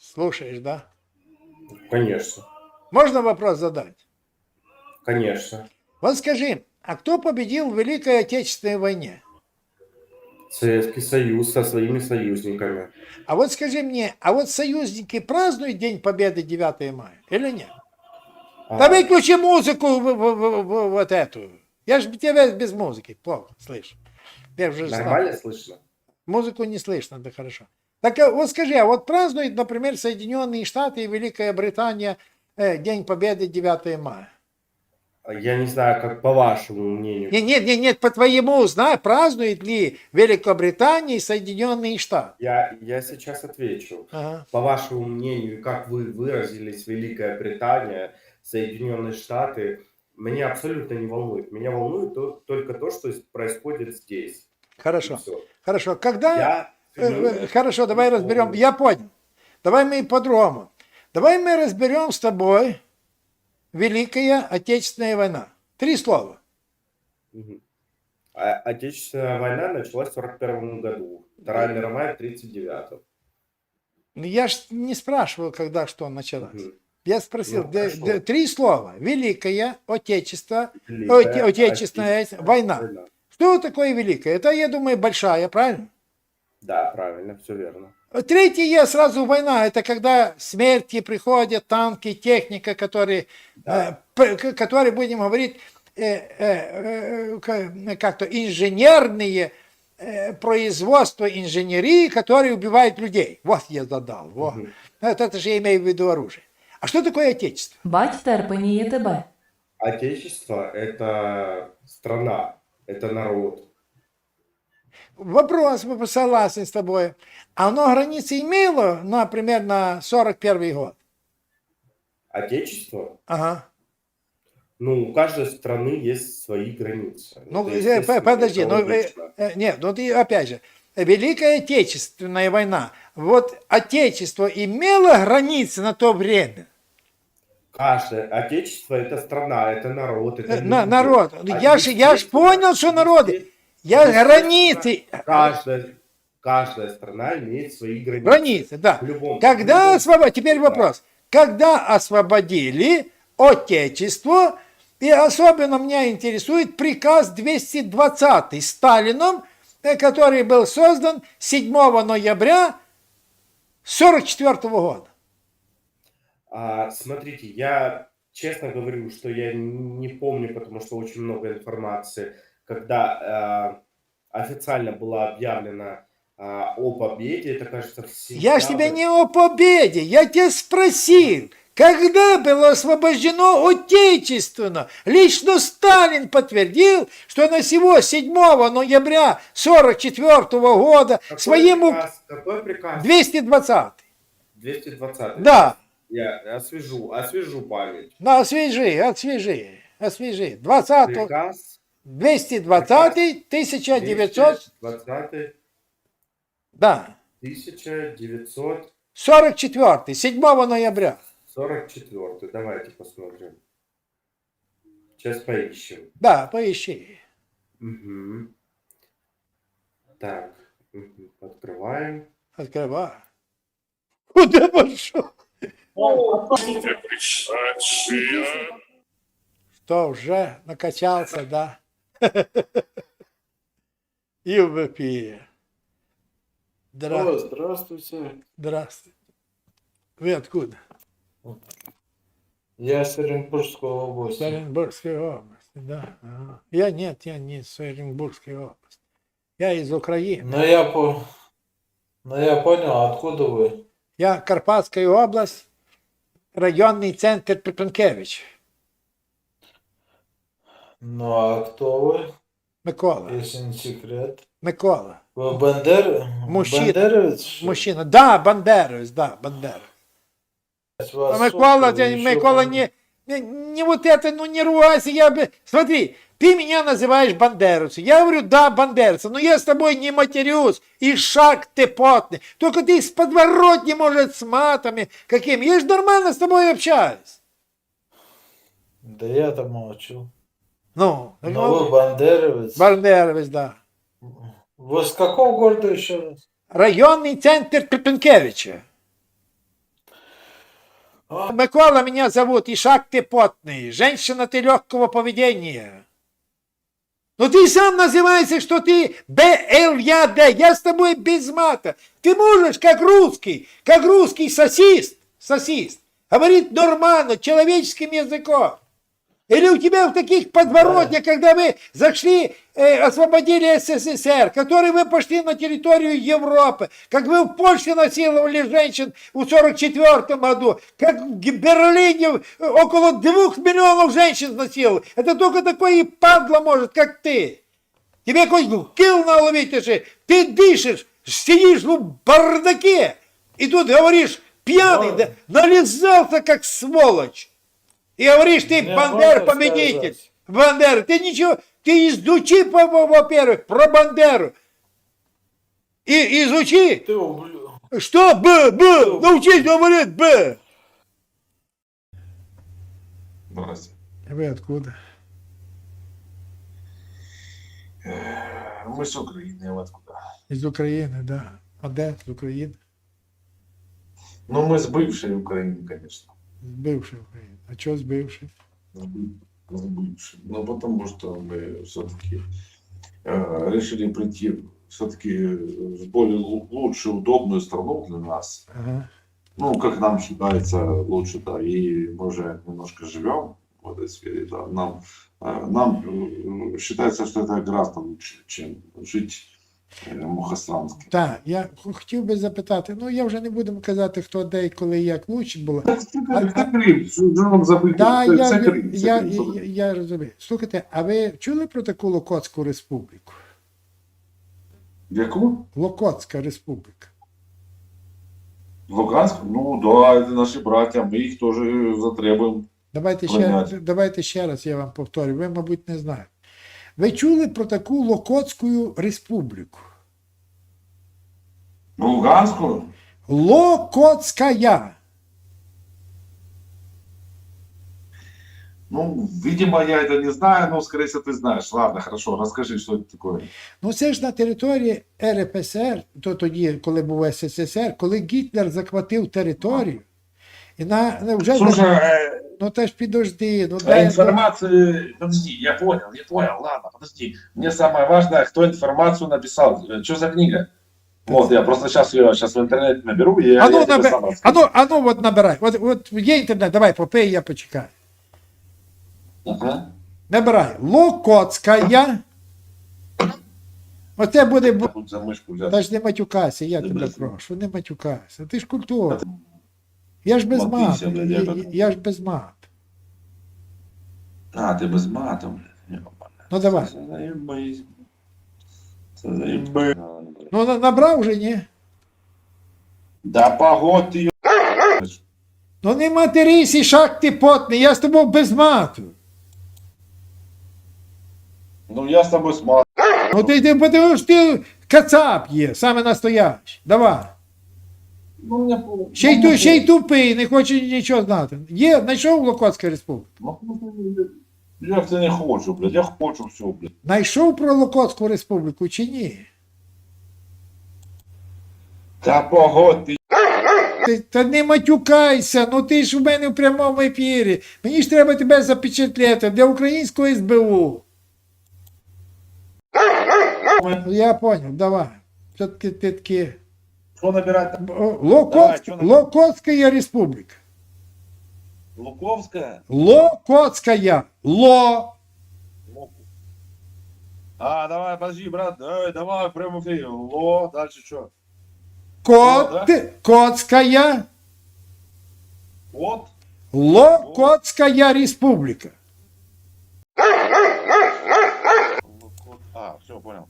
Слушаешь, да? Конечно. Можно вопрос задать? Конечно. Вот скажи, а кто победил в Великой Отечественной войне? Советский Союз со своими союзниками. А вот скажи мне, а вот союзники празднуют День Победы 9 мая или нет? А, Да выключи музыку в- в- в- в- вот эту. Я же тебя без музыки плохо слышу. Я уже. Нормально слышно? Музыку не слышно, да хорошо. Так а вот скажи, а вот празднуют, например, Соединенные Штаты и Великая Британия э, День Победы 9 мая? Я не знаю, как по вашему мнению. Нет, нет, нет, нет, по твоему, знаю, празднует ли Великобритания и Соединенные Штаты? Я, я сейчас отвечу. Ага. По вашему мнению, как вы выразились, Великая Британия, Соединенные Штаты, меня абсолютно не волнует. Меня волнует то- только то, что происходит здесь. Хорошо, хорошо. Когда... Я Э, э, Хорошо, давай разберем. Я понял. Давай мы по-другому. Давай мы разберем с тобой Великая Отечественная война. Три слова. А- Отечественная война началась в 41 году. Вторая мировая в 39 Ну, Я ж не спрашивал, когда что началось. Мгм. Я спросил, Ну, да- да, три слова. Великая Отечество, Великая Отечественная Отечественная война. Что такое великая? Это, я думаю, большая, правильно? Да, правильно, все верно. Третье сразу война. Это когда смерти приходят, танки, техника, которые, Да. э, которые будем говорить, э, э, э, как-то инженерные э, производства инженерии, которые убивают людей. Вот я задал. Вот. Мгм. Это, это же я имею в виду оружие. А что такое отечество? Бать терпеніє тебе. Отечество – это страна, это народ. Вопрос, согласен с тобой. А оно границы имело, например, на 41 год? Отечество, Ага. ну, у каждой страны есть свои границы. Ну, Это э, по- подожди, ну, э, э, нет, ну ты опять же, Великая Отечественная война. Вот Отечество имело границы на то время? Каждое отечество – это страна, это народ, это Э, на- народ. Я ж- я ж естественно- понял, что народы. Я границы, Каждая, каждая страна имеет свои границы. границы, да. В любом, в Когда любом- освободили, теперь Да. вопрос, когда освободили Отечество, и особенно меня интересует приказ 220 Сталином, э, который был создан 7 ноября 44 года. А, смотрите, я честно говорю, что я не помню, потому что очень много информации, когда а, официально было объявлено а, о победе, это кажется в Я ж тебя не о победе, я тебя спросил, когда было освобождено Отечественно? Лично Сталин подтвердил, что на сего 7 ноября 44 года Какой своим приказ? Какой приказ? 220. 220. Да, Я освежу, освежу память. ну освежи, освежи, освежи. 20, Приказ 220, 1900, 220 да, 1944. 44, 7 ноября. Давайте посмотрим. Сейчас поищем. Да, поищи. Мгм. Так, открываем. Открывай. Куда пошел? Что, уже накачался, да? И выпие. О, Здравствуйте. здравствуйте. Здравствуйте. Вы откуда? Я с Оренбургской области. С Оренбургской области, да. Ага. Я нет, я не с Оренбургской области. Я из Украины. Но я, по... Но я понял, откуда вы. Я Карпатская область, районный центр Пепенкевич. Ну а кто вы, Микола. если не секрет? Микола. Вы Бандер... Мужчина. Бандеровец? что ли? Мужчина. Да, Бандеровец, да. Вас А Микола, ты, Микола, не, не, не вот это, ну не ругайся, я бы... Смотри, ты меня называешь бандеровцем. Я говорю, да, бандеровцем, но я с тобой не матерюсь, и шаг ты потный. Только ты с подворотни, может, с матами какими. Я же нормально с тобой общаюсь. Да я-то молчу. Ну, Но вот, вы Бандеровец. бандеровец, да. Вы с какого города еще раз? Районный центр Петенкевича. А? Микола меня зовут, Ишак ты потный, женщина ты легкого поведения. Ну ты сам называешься, что ты БЛЯД, я с тобой без мата. Ты можешь, как русский, как русский сосист, сосист, говорить нормально, человеческим языком. Или у тебя в таких подворотнях, когда вы зашли, э, освободили СССР, которые вы пошли на территорию Европы, как вы в Польше насиловали женщин в 44 году, как в Берлине э, около двух миллионов женщин насиловали. Это только такой и падла может, как ты. Тебе хоть кил наловить, же, ты дышишь, сидишь в бардаке, и тут говоришь, пьяный, да, нализался как сволочь. И говоришь, ты Мне Бандер победитель. сказать? Бандера, ты ничего, ты изучи, во-первых, про Бандеру. И изучи, Ты что Б, Б, научись говорить Б. Здрасте. Вы откуда? Мы с Украины, а откуда? Из України, да. А де з України? Ну, мы с бывшей Украины, конечно. З бившої України. А чого з бившої? С бы- с бывшей. Но потому что мы все-таки решили прийти все-таки в более лу- лучшую, удобную страну для нас. Ага. Ну, как нам считается лучше, да, и мы уже немножко живем в этой сфере, да, нам, э, нам э, считается, что это гораздо лучше, чем жить э, в Мухосранске. Так, я х- хотів би запитати, ну я вже не буду казати, хто де і коли і як лучше було. Це, це, це Крим, що ж вам забити? Да, це, я, це я, Крим, це я, Крим. я, я розумію. Слухайте, а ви чули про таку Локотську республіку? Яку? Локотська республіка. Луганск? Ну да, это наши братья, мы их тоже затребуем. Давайте ще, Понятно. давайте ще раз я вам повторю, ви, мабуть, не знаєте. Ви чули про таку Локотську республіку? Ну, Луганску? Локотська. Ну, видимо, я это не знаю, но, скорее всего, ты знаешь. Ладно, хорошо, расскажи, что это такое. Ну це ж на території РПСР, то тоді, коли був СССР, коли Гітлер захватив територію, і на, на вже Слушай, э, ну та ж підожди, ну а дай информацию... Подожди, я понял, я понял, ладно, подожди. Мне самое важное, кто информацию написал. Что за книга? Вот, я просто сейчас ее сейчас в интернете наберу, и я, А ну, я тебе набе- сам а ну, а ну от набирай. От, от є інтернет, давай попий, я почекаю. Ага. Набирай. Локотська. Оце буде. Та ж не матюкайся, я тебе прошу, не матюкайся. Ти ж культура. Я ж без Матися, мату. блядь, Я, я я, так- я ж без мату. А, ты без мата, блядь. Ёбаный. Ну давай. Заебись. Заебись. Ну на- набрав вже, ні? Да погодь ты, Ну не матерись, і шаг ти потний, я з тобою без мату. Ну я с тобой смотрю. Ну ти, ти подивиш, ти кацап є, саме настоящий. Давай. Ну, мне... Ще й, ту, ще й тупий, не хоче нічого знати. Є, знайшов Локотська республіка. Ну, я це не хочу, блядь, я хочу все, блядь. Знайшов про Локотську республіку чи ні? Та погодь ти, Ти, та не матюкайся, ну ти ж у мене в прямому ефірі. Мені ж треба тебе запечатлети для українського СБУ. Ну, Я понял, давай. Все-таки ти таки. Що набирати? О, Локотська, Давай, що Локотська республіка. Луковська? Локотська. Ло. А, давай, подожди, брат, давай, давай, прямо в эфире. Ло, дальше что? Кот. Котська. Вот. Локотська республіка. Локот. А, все, понял.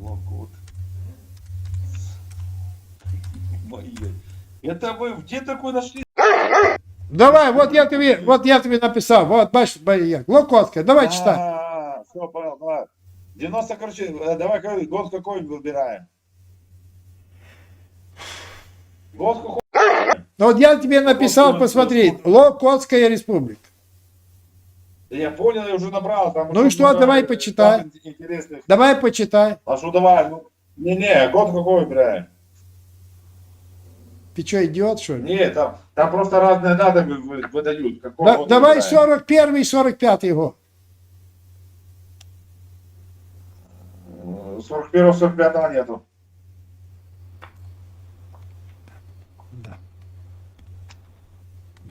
Локот. Мои. Это вы где такой нашли? Давай, вот я тобі, вот я тобі написав. Вот, бачиш, ба- як. Локотська, давай читай. А, все, понял, давай. 90, короче, э, давай какой- год какой выбираем. Год какой? Ну, Вот я тебе написал, посмотри. Локотская республика. Я понял, я уже набрал. Там Ну и что, давай почитай. Интересных. Давай почитай. А что давай, ну, Не-не, год какой, бля? Ты что, идиот, что ли? Не, там, там просто разные вы- выдают. Какого Да- года давай выбираем? 41 и 45 год. 41-45 нету.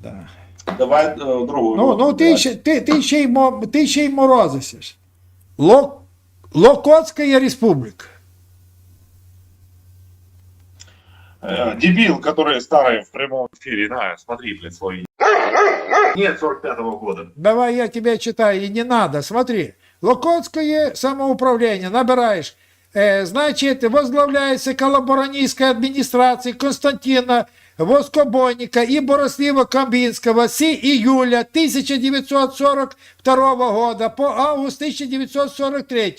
Да. Давай э, другую. Ну, ну ти, ще, ти, ти, ще й, мо- ти ще й морозишся. Ло, Локотська республіка. Э, Дебил, который старый в прямом эфире, на, смотри, блядь, свой. Нет 45-го года. Давай я тебе читаю, и не надо. Смотри. Локотское самоуправление. Набираешь. Э, значит, возглавляется коллаборанистской администрацией Константина Воскобойника и Борослива Камбинского с июля 1942 года по август 1943.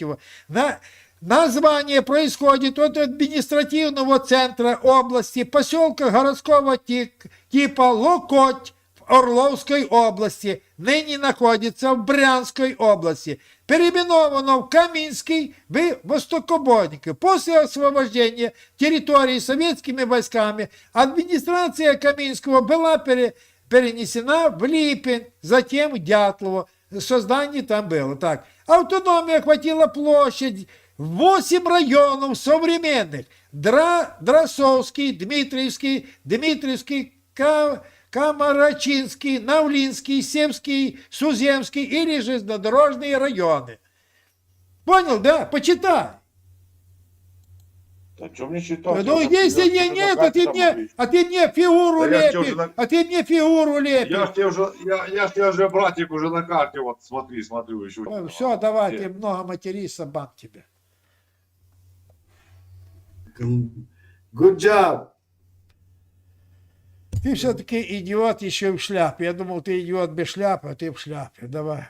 На, название происходит от административного центра области, поселка городского ти- типа Локоть в Орловской области, ныне находится в Брянской области, переименовано в Каминский в Востокобойники. После освобождения территории советскими войсками администрация Каминского была пере- перенесена в Липень, затем в Дятлово. Создание там было. Так. Автономия охватила площадь 8 районов современных. Дра, Дросовский, Дмитриевский, Дмитриевский, Ка- Камарачинский, Навлинский, Семский, Суземский или железнодорожные районы. Понял, да? Почитай. Да что мне читать? Ну, Я если не нет, а ты мне, а ты мне фигуру Да лепишь, уже на- а ты мне фигуру лепишь. Я ж тебе уже, я, я ж тебе уже, братик, уже на карте, вот смотри, смотрю еще. Все, давай, ты много материшься, бан тебе. Good job. Ты все-таки идиот еще и в шляпе. Я думал, ты идиот без шляпы, а ты в шляпе. Давай.